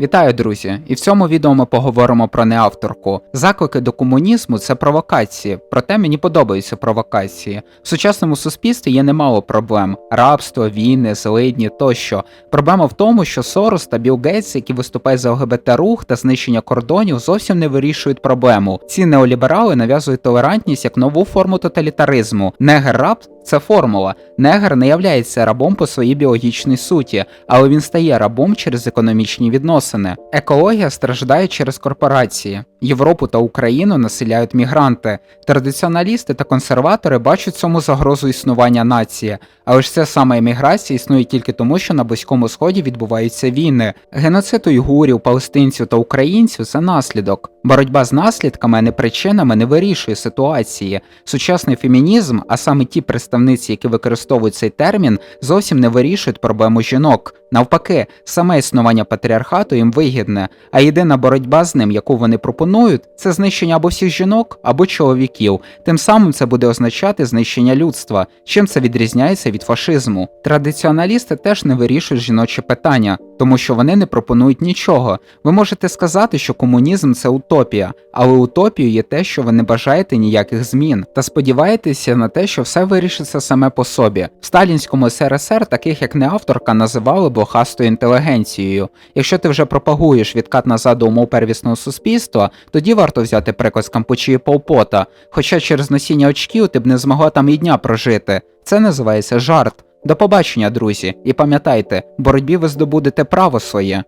Вітаю, друзі! І в цьому відео ми поговоримо про неавторку. Заклики до комунізму це провокації, проте мені подобаються провокації. В сучасному суспільстві є немало проблем: рабство, війни, злидні тощо. Проблема в тому, що Сорос та Білл Гейтс, які виступають за ЛГБТ рух та знищення кордонів, зовсім не вирішують проблему. Ці неоліберали нав'язують толерантність як нову форму тоталітаризму. Негер раб це формула. Негр не являється рабом по своїй біологічній суті, але він стає рабом через економічні відносини. Екологія страждає через корпорації. Європу та Україну населяють мігранти. Традиціоналісти та консерватори бачать цьому загрозу існування нації, але ж ця сама еміграція існує тільки тому, що на Близькому Сході відбуваються війни. Геноцид уйгурів, палестинців та українців це наслідок. Боротьба з наслідками, а не причинами, не вирішує ситуації. Сучасний фемінізм, а саме ті представниці, які використовують цей термін, зовсім не вирішують проблему жінок. Навпаки, саме існування патріархату їм вигідне, а єдина боротьба з ним, яку вони пропонують, це знищення або всіх жінок, або чоловіків. Тим самим це буде означати знищення людства. Чим це відрізняється від фашизму? Традиціоналісти теж не вирішують жіночі питання, тому що вони не пропонують нічого. Ви можете сказати, що комунізм це утопія, але утопією є те, що ви не бажаєте ніяких змін, та сподіваєтеся на те, що все вирішиться саме по собі. В сталінському СРСР таких як неавторка називали блохастою інтелігенцією. Якщо ти вже пропагуєш відкат назад до умов первісного суспільства, тоді варто взяти приклад з Кампучі і Полпота, хоча через носіння очків ти б не змогла там і дня прожити. Це називається жарт. До побачення, друзі, і пам'ятайте, в боротьбі ви здобудете право своє.